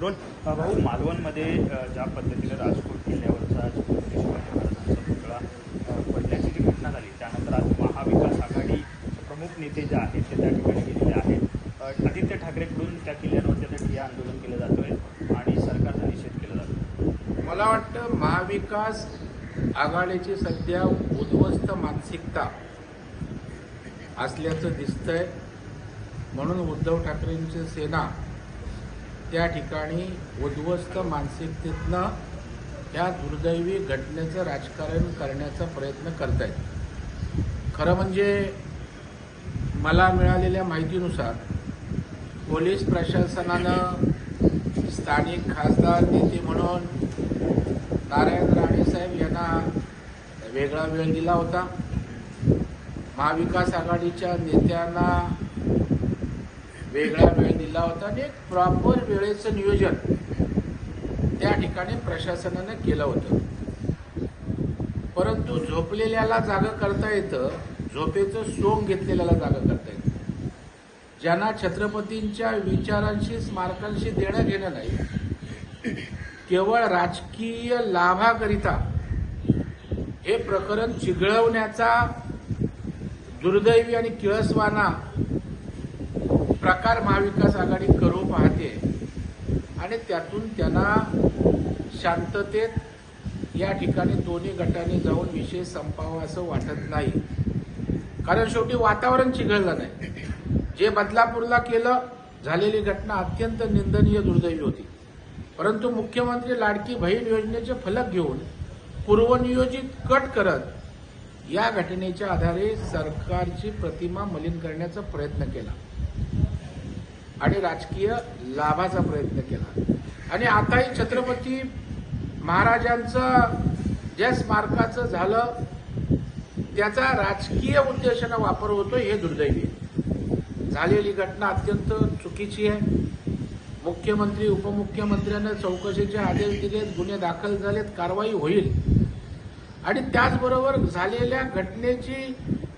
Role. भाऊ मालवणमध्ये ज्या पद्धतीनं राजकोट किल्ल्यावरचा छत्रपती शिवाजी महाराजांचा पुतळा पडल्याची जी घटना झाली त्यानंतर आज महाविकास आघाडी प्रमुख नेते जे आहेत ते त्या ठिकाणी गेलेले आहेत. आदित्य ठाकरेकडून त्या किल्ल्यांवरती आता ठिय्या आंदोलन केलं जातोय आणि सरकारचा निषेध केला जातो मला वाटतं महाविकास आघाडीची सध्या उद्ध्वस्त मानसिकता असल्याचं दिसतंय. म्हणून उद्धव ठाकरेंची सेना त्या ठिकाणी उद्ध्वस्त मानसिकतेतनं या दुर्दैवी घटनेचं राजकारण करण्याचा प्रयत्न करत आहेत खरं म्हणजे मला मिळालेल्या माहितीनुसार पोलीस प्रशासनानं स्थानिक खासदार नेते म्हणून नारायण राणेसाहेब यांना वेगळा वेळ दिला होता. महाविकास आघाडीच्या नेत्यांना वेगळा वेळ दिला होता आणि एक प्रॉपर वेळेचं नियोजन त्या ठिकाणी प्रशासनानं केलं होतं. परंतु झोपलेल्याला जागं करता येतं झोपेचं सोंग घेतलेल्याला जागं करता येतं. ज्यांना छत्रपतींच्या विचारांशी स्मारकांशी देणं घेणं नाही केवळ राजकीय लाभाकरिता हे प्रकरण चिघळवण्याचा दुर्दैवी आणि किळसवाना प्रकार महाविकास आघाडी करू पाहते. आणि त्यातून त्यांना शांततेत या ठिकाणी दोन्ही गटांनी जाऊन विषय संपावा असं वाटत नाही. कारण शेवटी वातावरण चिघळलं नाही. जे बदलापूरला केलं झालेली घटना अत्यंत निंदनीय दुर्दैवी होती. परंतु मुख्यमंत्री लाडकी बहीण योजनेचे फलक घेऊन पूर्वनियोजित कट करत या घटनेच्या आधारे सरकारची प्रतिमा मलिन करण्याचा प्रयत्न केला. आणि राजकीय लाभाचा प्रयत्न केला. आणि आताही छत्रपती महाराजांचं ज्या स्मारकाचं झालं त्याचा राजकीय उद्देशानं वापर होतो हे दुर्दैवी आहे. झालेली घटना अत्यंत चुकीची आहे. मुख्यमंत्री उपमुख्यमंत्र्यांना चौकशीचे आदेश दिलेत गुन्हे दाखल झालेत कारवाई होईल. आणि त्याचबरोबर झालेल्या घटनेची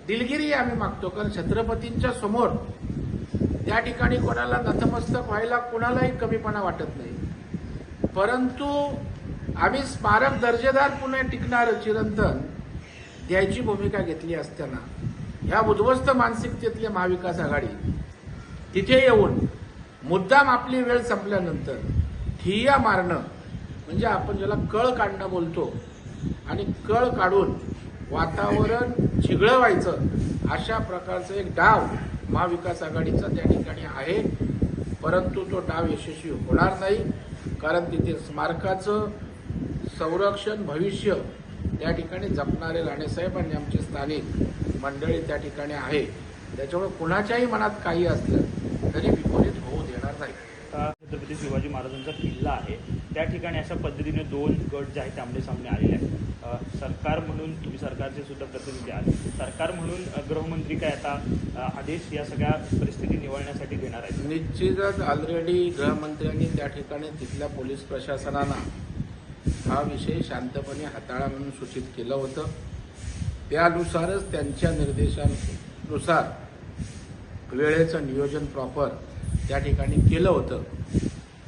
दिलगिरी आम्ही मागतो कारण छत्रपतींच्या समोर त्या ठिकाणी कोणाला नतमस्तक व्हायला कोणालाही कमीपणा वाटत नाही. परंतु आम्ही स्मारक दर्जेदार पुणे टिकणारं चिरंतन द्यायची भूमिका घेतली असताना ह्या उद्ध्वस्त मानसिकतेतले महाविकास आघाडी तिथे येऊन मुद्दाम आपली वेळ संपल्यानंतर ठिय्या मारणं म्हणजे आपण ज्याला कळ काढणं बोलतो आणि कळ काढून वातावरण चिघळवायचं अशा प्रकारचं एक डाव महाविकास आघाडीचा त्या ठिकाणी आहे. परंतु तो डाव यशस्वी होणार नाही. कारण तिथे स्मारकाचं संरक्षण भविष्य त्या ठिकाणी जपणारे राणेसाहेब आणि आमचे स्थानिक मंडळी त्या ठिकाणी आहे. त्याच्यामुळे कुणाच्याही मनात काही असलं तरी विपरीत होऊ देणार नाही. छत्रपती शिवाजी महाराजांचा किल्ला आहे. त्या ठिकाणी अशा पद्धतीने दोन गट जे आहेत आमने सामने आलेले आहेत. सरकार म्हणून तुम्ही सरकारचे सुद्धा प्रतिनिधी आहात. सरकार म्हणून गृहमंत्री काय आता आदेश या सगळ्या परिस्थिती निवळण्यासाठी घेणार आहेत? निश्चितच ऑलरेडी गृहमंत्र्यांनी त्या ठिकाणी तिथल्या पोलीस प्रशासनाला हा विषय शांतपणे हाताळा म्हणून सूचित केलं होतं. त्यानुसारच त्यांच्या निर्देशानुसार वेळेचं नियोजन प्रॉपर त्या ठिकाणी केलं होतं.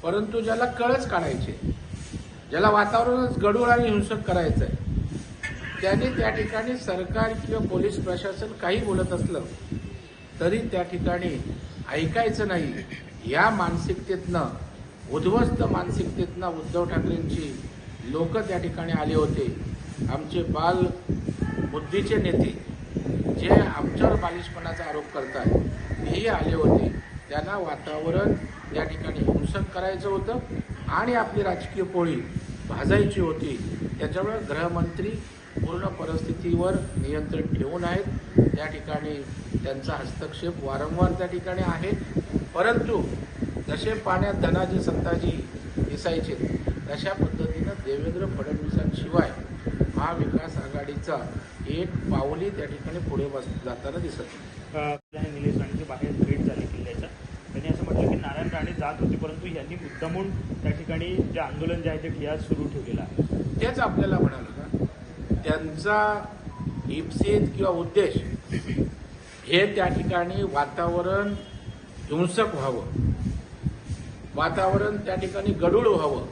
परंतु ज्याला कळच काढायचे ज्याला वातावरणच गडूळ आणि हिंसक करायचं आहे त्याने त्या ठिकाणी सरकार किंवा पोलीस प्रशासन काही बोलत असलं तरी त्या ठिकाणी ऐकायचं नाही. या मानसिकतेतनं उद्ध्वस्त मानसिकतेतनं उद्धव ठाकरेंची लोक त्या ठिकाणी आले होते. आमचे बाल बुद्धीचे नेते जे आमच्यावर बालिशपणाचा आरोप करतात तेही आले होते. त्यांना वातावरण त्या ठिकाणी हिंसक करायचं होतं आणि आपली राजकीय पोळी भाजायची होती. त्याच्यामुळे गृहमंत्री पूर्ण परिस्थितीवर नियंत्रण ठेवून आहेत. त्या ठिकाणी त्यांचा हस्तक्षेप वारंवार त्या ठिकाणी आहे. परंतु जसे पाण्यात धनाजी संताजी दिसायचे तशा पद्धतीनं देवेंद्र फडणवीसांशिवाय महाविकास आघाडीचा एक पावली त्या ठिकाणी पुढे बस जाताना दिसत नाही. निलेश बाहेर भेट झाली किल्ल्याच्या त्यांनी असं म्हटलं की नारायण राणे जात होते परंतु यांनी मुद्दामून त्या ठिकाणी जे आंदोलन जे आहे ते ठिया सुरू ठेवलेलं आहे. तेच आपल्याला म्हणाल का? त्यांचा इप्सित किंवा उद्देश हे त्या ठिकाणी वातावरण हिंसक व्हावं. वातावरण त्या ठिकाणी गडूळ व्हावं.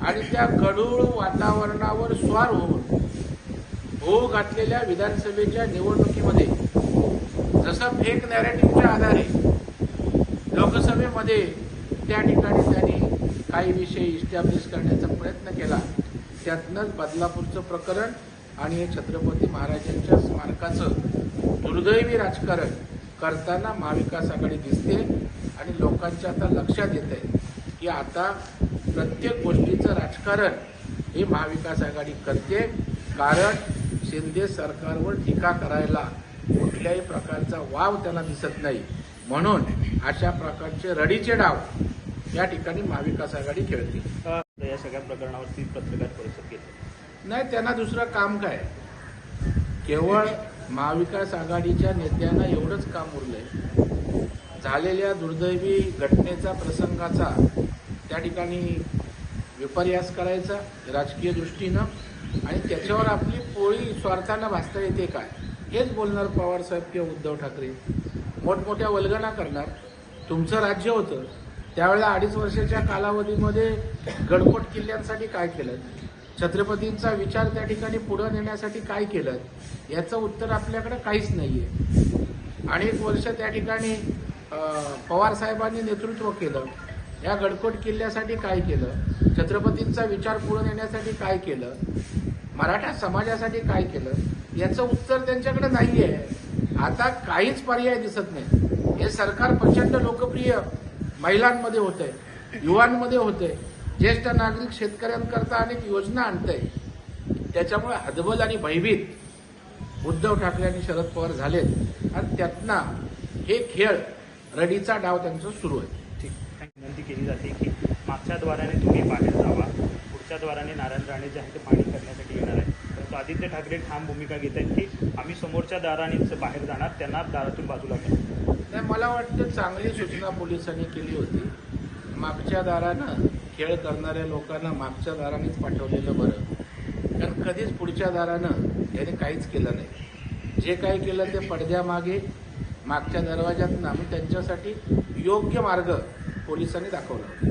आणि त्या गडूळ वातावरणावर स्वार होऊन होऊ घातलेल्या विधानसभेच्या निवडणुकीमध्ये जसं फेक नॅरेटिव्हच्या आधारे लोकसभेमध्ये त्या ठिकाणी त्यांनी काही विषय इस्टॅब्लिश करण्याचा प्रयत्न केला. त्यातनंच बदलापूरचं प्रकरण आणि हे छत्रपती महाराजांच्या स्मारकाचं दुर्दैवी राजकारण करताना महाविकास आघाडी दिसते आणि लोकांच्या आता लक्षात येत आहे की आता प्रत्येक गोष्टीचं राजकारण हे महाविकास आघाडी करते. कारण शिंदे सरकारवर टीका करायला कुठल्याही प्रकारचा वाव त्याला दिसत नाही. म्हणून अशा प्रकारचे रडीचे डाव या ठिकाणी महाविकास आघाडी खेळते. या सगळ्या प्रकरणावरती पत्रकार परिषद घेतली नाही त्यांना दुसरं काम काय? केवळ महाविकास आघाडीच्या नेत्यांना एवढंच काम उरलंय. झालेल्या दुर्दैवी घटनेचा प्रसंगाचा त्या ठिकाणी विपर्यास करायचा राजकीय दृष्टीनं आणि त्याच्यावर आपली पोळी स्वार्थानं भासता येते काय? हेच बोलणार पवार साहेब किंवा उद्धव ठाकरे. मोठमोठ्या वल्गना करणार. तुमचं राज्य होतं. त्यावेळेला अडीच वर्षाच्या कालावधीमध्ये गडकोट किल्ल्यांसाठी काय केलं? छत्रपतींचा विचार त्या ठिकाणी पुढे नेण्यासाठी काय केलं? याचं उत्तर आपल्याकडे काहीच नाहीये. अनेक वर्ष त्या ठिकाणी पवार साहेबांनी नेतृत्व केलं. या गडकोट किल्ल्यासाठी काय केलं? छत्रपतींचा विचार पुढे नेण्यासाठी काय केलं? मराठा समाजासाठी काय केलं? याचं उत्तर त्यांच्याकडे नाहीये. आता काहीच पर्याय दिसत नाही. हे सरकार प्रचंड लोकप्रिय महिलांमध्ये आहे युवांमध्ये होतंय ज्येष्ठ नागरिक शेतकऱ्यांकरता अनेक योजना आणतंय. त्याच्यामुळे हदबल आणि भयभीत उद्धव ठाकरे आणि शरद पवार झालेत. आणि त्यातनं हे खेळ रडीचा डाव त्यांचा सुरू आहे. ठीक. विनंती केली जाते की मागच्या द्वाराने तुम्ही बाहेर जावा. पुढच्या द्वाराने नारायण राणे जे आहे ते पाणी करण्यासाठी येणार आहे परंतु आदित्य ठाकरे ठाम भूमिका घेत आहेत की आम्ही समोरच्या दारानेच बाहेर जाणार त्यांना दारातून बाजूला करू नाही मला वाटतं चांगली सूचना पोलिसांनी केली होती. मागच्या दारानं खेळ करणाऱ्या लोकांना मागच्या दारानेच पाठवलेलं बरं. कारण कधीच पुढच्या दारानं याने काहीच केलं नाही. जे काही केलं ते पडद्यामागे मागच्या दरवाज्यातनं आम्ही त्यांच्यासाठी योग्य मार्ग पोलिसांनी दाखवला.